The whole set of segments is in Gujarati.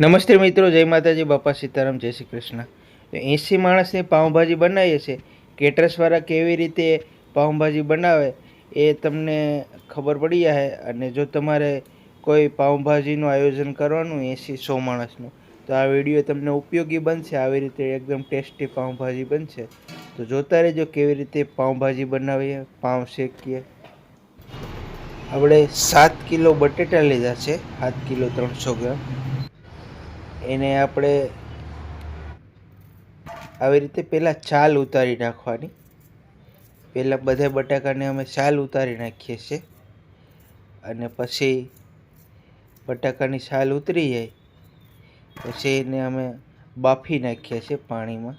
નમસ્તે મિત્રો, જય માતાજી, બાપા સીતારામ, જય શ્રી કૃષ્ણ. તો એંસી માણસની પાઉંભાજી બનાવીએ છીએ. કેટરસવાળા કેવી રીતે પાઉંભાજી બનાવે એ તમને ખબર પડી જાય અને જો તમારે કોઈ પાઉંભાજીનું આયોજન કરવાનું એંસી સો માણસનું, તો આ વીડિયો તમને ઉપયોગી બનશે, આવી રીતે એકદમ ટેસ્ટી પાઉંભાજી બનશે. તો જોતા રહેજો કેવી રીતે પાઉંભાજી બનાવીએ, પાઉં શેકીએ. આપણે સાત કિલો બટેટા લીધા છે, સાત કિલો ત્રણસો ગ્રામ. એને આપણે આવી રીતે પહેલાં છાલ ઉતારી નાખવાની. પહેલાં બધા બટાકાને અમે છાલ ઉતારી નાખીએ છીએ. અને પછી બટાકાની છાલ ઉતરી જાય. પછી એને અમે બાફી નાખીએ છીએ પાણીમાં.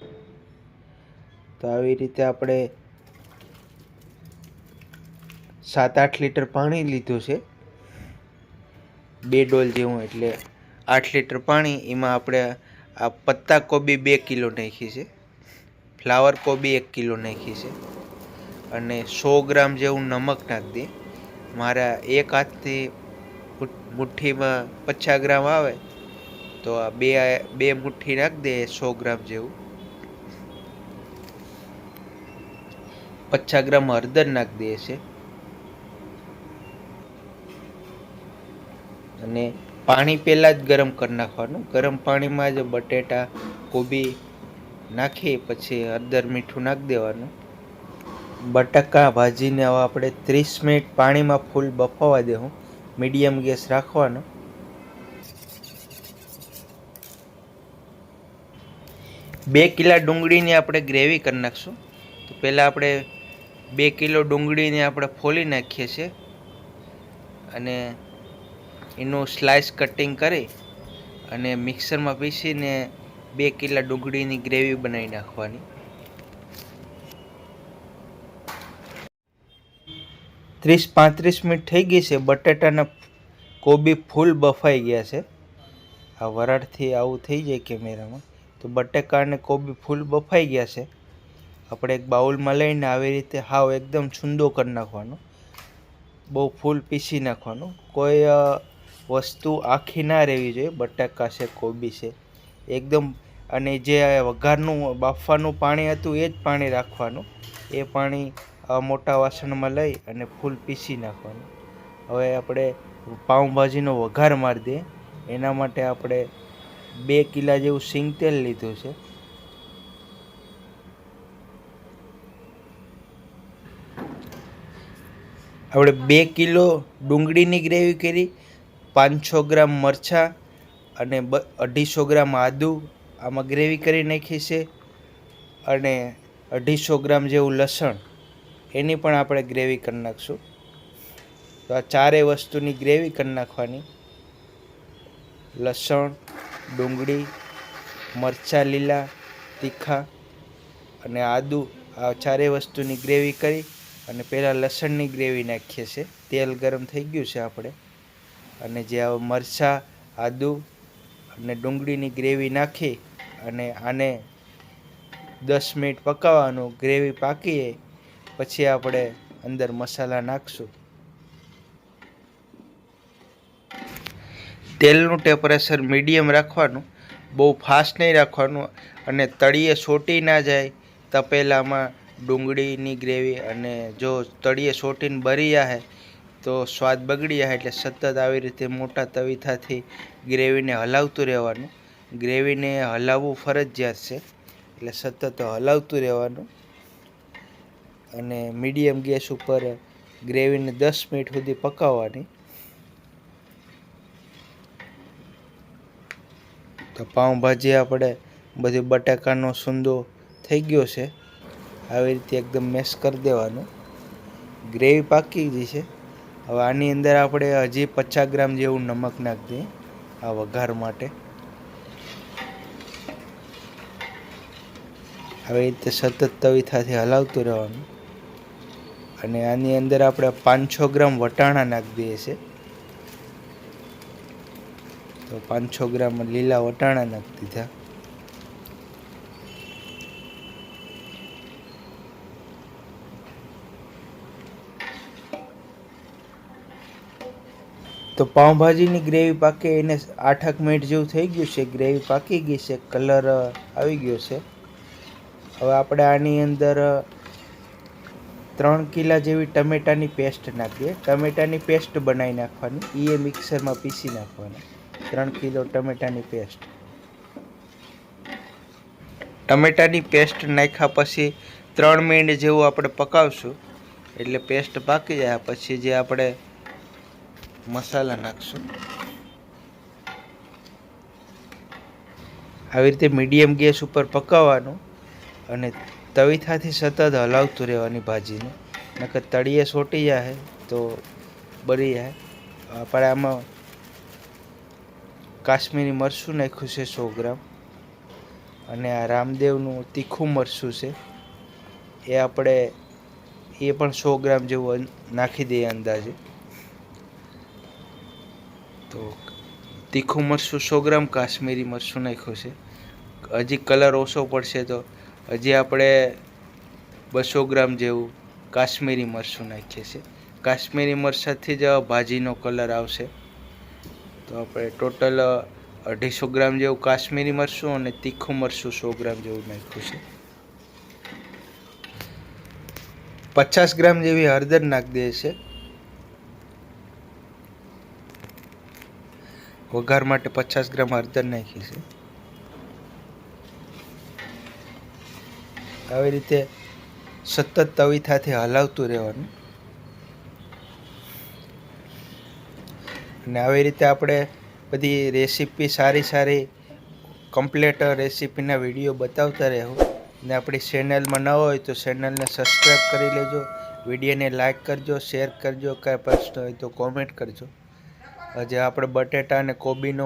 તો આવી રીતે આપણે સાત આઠ લીટર પાણી લીધું છે. બે ડોલ જેવું, એટલે આઠ લીટર પાણી, એમાં આપણે આ પત્તા કોબી બે કિલો નાખી છે. ફ્લાવર કોબી એક કિલો નાખી છે. અને સો ગ્રામ જેવું નમક નાખી દે મારા એક હાથથી મુઠ્ઠીમાં પચાસ ગ્રામ આવે, તો આ બે બે મુઠ્ઠી નાખી દે સો ગ્રામ જેવું. પચાસ ગ્રામ હળદર નાખી દે છે. અને પાણી પહેલાં જ ગરમ કરી નાખવાનું. ગરમ પાણીમાં જ બટેટા, કોબી નાખી પછી હળદર મીઠું નાખી દેવાનું. બટાકા ભાજીને હવે આપણે ત્રીસ મિનિટ પાણીમાં ફૂલ બફાવા દેવું મીડિયમ ગેસ રાખવાનો. બે કિલા ડુંગળીની આપણે ગ્રેવી કરી નાખશું. તો પહેલાં આપણે બે કિલો ડુંગળીને આપણે ફોલી નાખીએ છીએ. અને એનું સ્લાઇસ કટિંગ કરી અને મિક્સરમાં પીસીને બે કિલા ડુંગળીની ગ્રેવી બનાવી નાખવાની. ત્રીસ પાંત્રીસ મિનિટ થઈ ગઈ છે, બટેટાના કોબી ફૂલ બફાઈ ગયા છે. આ વરાળથી આવું થઈ જાય કેમેરામાં. તો બટેકા અને કોબી ફૂલ બફાઈ ગયા છે. આપણે એક બાઉલમાં લઈને આવી રીતે હાવ એકદમ છૂંદો કરી નાખવાનો. બહુ ફૂલ પીસી નાખવાનું. કોઈ વસ્તુ આખી ના રહેવી જોઈએ. બટાકા છે, કોબી છે, એકદમ અને જે વઘારનું, બાફવાનું પાણી હતું એ જ પાણી રાખવાનું. એ પાણી મોટા વાસણમાં લઈ અને ફૂલ પીસી નાખવાનું. હવે આપણે પાઉંભાજીનો વઘાર મારી દઈએ. એના માટે આપણે બે કિલા જેવું સિંગ તેલ લીધું છે. આપણે બે કિલો ડુંગળીની ગ્રેવી કરી પાંચસો ગ્રામ મરચાં અને બ, અઢીસો ગ્રામ આદુ આમાં ગ્રેવી કરી નાખી છે અને અઢીસો ગ્રામ જેવું લસણ એની પણ આપણે ગ્રેવી કરી નાખશું. તો આ ચારેય વસ્તુની ગ્રેવી કરી નાખવાની. લસણ, ડુંગળી, મરચાં લીલા, તીખા અને આદુ આ ચારેય વસ્તુની ગ્રેવી કરી અને પહેલાં લસણની ગ્રેવી નાખીએ છીએ. તેલ ગરમ થઈ ગયું છે આપણે. અને જે મરચાં, આદુ અને ડુંગળીની ગ્રેવી નાખી અને આને દસ મિનિટ પકાવવાનું, ગ્રેવી પાકીએ, પછી આપણે અંદર મસાલા નાખશું. તેલનું ટેમ્પરેચર મીડિયમ રાખવાનું, બહુ ફાસ્ટ નહીં રાખવાનું અને તળિયે સોટી ના જાય તપેલામાં ડુંગળીની ગ્રેવી અને જો તળિયે સોટીને બરી જાય તો સ્વાદ બગડી જાય એટલે સતત આવી રીતે મોટા તવીથાથી ગ્રેવીને હલાવતું રહેવાનું. ગ્રેવીને હલાવવું ફરજિયાત છે, એટલે સતત હલાવતું રહેવાનું. અને મીડિયમ ગેસ ઉપર ગ્રેવીને દસ મિનિટ સુધી પકાવવાની. તો પાઉંભાજી આપણે બધી બટાકાનો સુંદો થઈ ગયો છે, આવી રીતે એકદમ મેશ કરી દેવાનું. ગ્રેવી પાકી ગઈ છે. હવે આની અંદર આપણે હજી પચાસ ગ્રામ જેવું નમક નાખી દઈએ આ વઘાર માટે. આવી રીતે સતત તવીથાથી હલાવતું રહેવાનું. અને આની અંદર આપણે પાંચસો ગ્રામ વટાણા નાખી દઈએ છીએ. તો પાંચસો ગ્રામ લીલા વટાણા નાખી દીધા. તો પાઉંભાજીની ગ્રેવી પાકે એને આઠક મિનિટ જેવું થઈ ગયું છે. ગ્રેવી પાકી ગઈ છે. કલર આવી ગયો છે. હવે આપણે આની અંદર ત્રણ કિલા જેવી ટમેટાની પેસ્ટ નાખીએ. ટમેટાની પેસ્ટ બનાવી નાખવાની. એ મિક્સરમાં પીસી નાખવાની. ત્રણ કિલો ટમેટાની પેસ્ટ. ટમેટાની પેસ્ટ નાખ્યા પછી ત્રણ મિનિટ જેવું આપણે પકાવશું. એટલે પેસ્ટ પાકી જાય. પછી જે આપણે મસાલા નાખશું. આવી રીતે મીડિયમ ગેસ ઉપર પકાવવાનું અને તવીથાથી સતત હલાવતું રહેવાની ભાજીને. નકર તળીએ સોટી જાય તો બળી જાય આપણે આમાં કાશ્મીરી મરચું નાખ્યું છે સો ગ્રામ. અને આ રામદેવનું તીખું મરચું છે. એ આપણે એ પણ સો ગ્રામ જેવું નાખી દઈએ અંદાજે. તો તીખું મરચું, સો ગ્રામ કાશ્મીરી મરચું નાખ્યું છે. હજી કલર ઓછો પડશે તો હજી આપણે બસો ગ્રામ જેવું કાશ્મીરી મરચું નાખીએ છીએ. કાશ્મીરી મરચાથી જ ભાજીનો કલર આવશે. તો આપણે ટોટલ અઢીસો ગ્રામ જેવું કાશ્મીરી મરચું અને તીખું મરચું સો ગ્રામ જેવું નાખ્યું છે. પચાસ ગ્રામ જેવી હળદર નાખી દે છે વઘાર માટે પચાસ ગ્રામ હળદર નાખી આવી રીતે સતત તવીથાથી હલાવતું રહેવાનું. અને આવી રીતે આપણે બધી રેસીપી સારી સારી કમ્પ્લેટ રેસીપીના વીડિયો બતાવતા રહેવું ને આપણી ચેનલમાં ન હોય તો ચેનલને સબસ્ક્રાઈબ કરી લેજો. વિડીયોને લાઇક કરજો શેર કરજો, કાંઈ પ્રશ્ન હોય તો કોમેન્ટ કરજો. જે આપણે બટેટા અને કોબીનો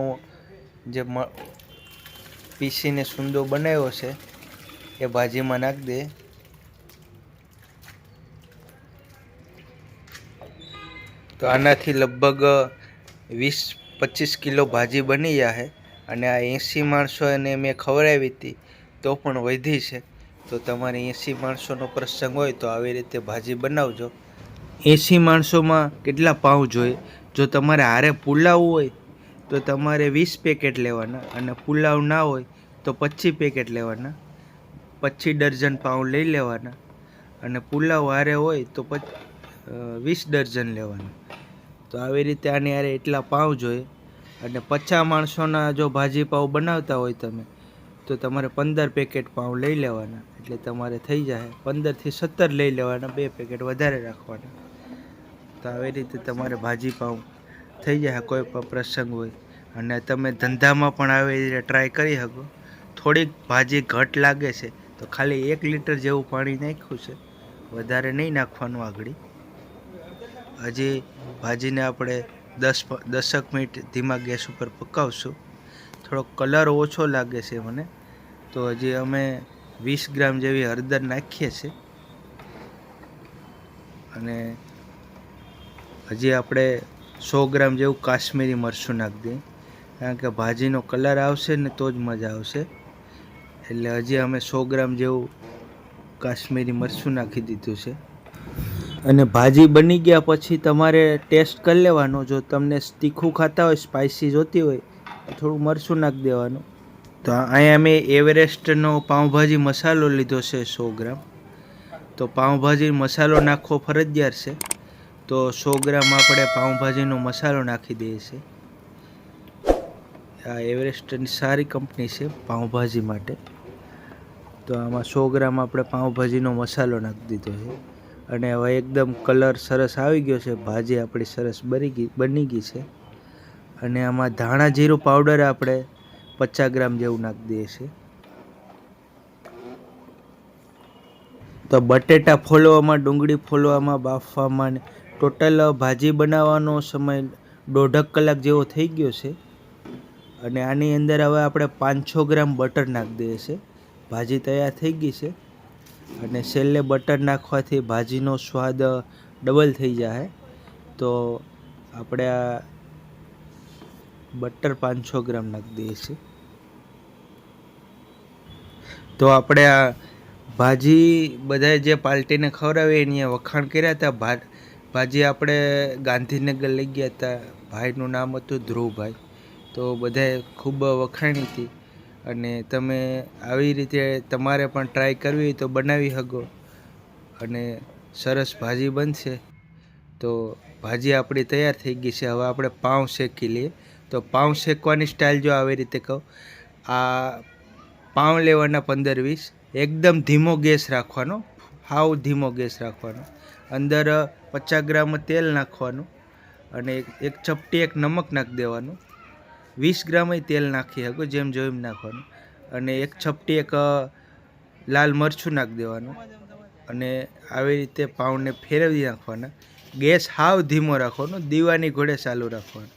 જે મ, પીસીને સુંદો બનાવ્યો છે, એ ભાજીમાં નાખી દે તો આનાથી લગભગ વીસ પચીસ કિલો ભાજી બની જશે અને આ એંસી માણસોને મેં ખવડાવી હતી તો પણ વધી છે. તો તમારે એંસી માણસોનો પ્રસંગ હોય તો આવી રીતે ભાજી બનાવજો. એંસી માણસોમાં કેટલા પાઉં જોઈએ? જો તમારે હારે પુલાવ હોય, તો તમારે વીસ પેકેટ લેવાના અને પુલાવ ના હોય, તો પચીસ પેકેટ લેવાના. પચીસ ડર્જન પાઉં લઈ લેવાના અને પુલાવ હારે હોય, તો વીસ ડર્જન લેવાના. તો આવી રીતે આની હારે એટલા પાઉં જોઈએ અને પચાસ માણસોના જો ભાજી પાઉં બનાવતા હોય તમે, તો તમારે પંદર પેકેટ પાઉં લઈ લેવાના. એટલે તમારે થઈ જાય પંદરથી સત્તર લઈ લેવાના, બે પેકેટ વધારે રાખવાના. તો આવી રીતે તમારે ભાજી પાઉં થઈ જાય, કોઈ પણ પ્રસંગ હોય. અને તમે ધંધામાં પણ આવી રીતે ટ્રાય કરી શકો. થોડીક ભાજી ઘટ લાગે છે, તો ખાલી એક લીટર જેવું પાણી નાખ્યું છે. વધારે નહીં નાખવાનું આગળ. હજી ભાજીને આપણે દસ દસક મિનિટ ધીમા ગેસ ઉપર પકાવશું. થોડો કલર ઓછો લાગે છે મને. તો હજી અમે વીસ ગ્રામ જેવી હળદર નાખીએ છીએ. અને હજી આપણે સો ગ્રામ જેવું કાશ્મીરી મરચું નાખી દઈએ. કારણ કે ભાજીનો કલર આવશે ને તો જ મજા આવશે. એટલે હજી અમે સો ગ્રામ જેવું કાશ્મીરી મરચું નાખી દીધું છે. અને ભાજી બની ગયા પછી તમારે ટેસ્ટ કરી લેવાનો. જો તમને તીખું ખાતા હોય સ્પાઇસી જોતી હોય થોડું મરચું નાખી દેવાનું. તો અહીંયા મેં એવરેસ્ટનો પાઉંભાજી મસાલો લીધો છે સો ગ્રામ. તો પાઉંભાજી મસાલો નાખવો ફરજિયાત છે. તો સો ગ્રામ આપણે પાઉંભાજીનો મસાલો નાખી દઈએ છીએ. આ એવરેસ્ટની સારી કંપની છે પાઉંભાજી માટે. તો આમાં સો ગ્રામ આપણે પાઉંભાજીનો મસાલો નાખી દીધો છે. અને હવે એકદમ કલર સરસ આવી ગયો છે. ભાજી આપણી સરસ બની ગઈ બની ગઈ છે. અને આમાં ધાણા જીરું પાવડર આપણે પચાસ ગ્રામ જેવું નાખી દઈએ છીએ. તો બટેટા ફોલવામાં, ડુંગળી ફોલવામાં, બાફવામાં ટોટલ ભાજી બનાવવાનો સમય દોઢક કલાક જેવો થઈ ગયો છે. અને આની અંદર હવે આપણે પાંચસો ગ્રામ બટર નાખી દઈએ છીએ. ભાજી તૈયાર થઈ ગઈ છે. અને છેલ્લે બટર નાખવાથી ભાજીનો સ્વાદ ડબલ થઈ જાય. તો આપણે આ બટર પાંચસો ગ્રામ નાખી દઈએ છીએ. તો આપણે આ ભાજી બધાએ જે પાર્ટીને ખવડાવી એની વખાણ કર્યા હતા, ભા ભાજી આપણે ગાંધીનગર લઈ ગયા હતા. ભાઈનું નામ હતું ધ્રુવભાઈ. તો બધાએ ખૂબ વખાણી હતી. અને તમે આવી રીતે તમારે પણ ટ્રાય કરવી હોય તો બનાવી શકો. અને સરસ ભાજી બનશે. તો ભાજી આપણી તૈયાર થઈ ગઈ છે. હવે આપણે પાઉં શેકી લઈએ. તો પાઉં શેકવાની સ્ટાઇલ જો આવી રીતે કહું. આ પાઉં લેવાના પંદર વીસ. એકદમ ધીમો ગેસ રાખવાનો. હાવ ધીમો ગેસ રાખવાનો. અંદર પચાસ ગ્રામ તેલ નાખવાનું અને એક ચપટી એક નમક નાખી દેવાનું. વીસ ગ્રામ તેલ નાખી શકો, જેમ જોઈ નાખવાનું. અને એક ચપટી એક લાલ મરચું નાખી દેવાનું. અને આવી રીતે પાઉંને ફેરવી નાખવાના. ગેસ હાવ ધીમો રાખવાનો, દીવાની ઘોડે ચાલુ રાખવાનું.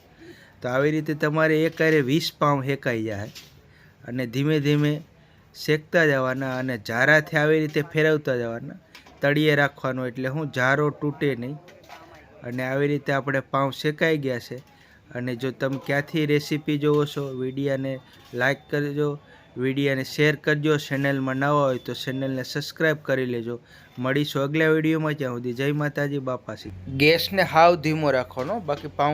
તો આવી રીતે તમારે એક હારે વીસ પાઉં હેકાઈ જાય. અને ધીમે ધીમે શેકતા જવાના અને જારાથી આવી રીતે ફેરવતા જવાના. તળિયે રાખવાનો એટલે હું જારો તૂટે નહીં. અને આવી રીતે આપણે પાઉં શેકાઈ ગયા છે. અને જો તમે ક્યાંથી રેસીપી જોવો છો, વિડીયાને લાઈક કરજો, વિડીયાને શેર કરજો. ચેનલમાં નવા હોય તો ચેનલને સબસ્ક્રાઈબ કરી લેજો. મળીશું અગલા વિડીયોમાં. ત્યાં સુધી જય માતાજી બાપાસી ગેસને હાવ ધીમો રાખવાનો, બાકી પાઉં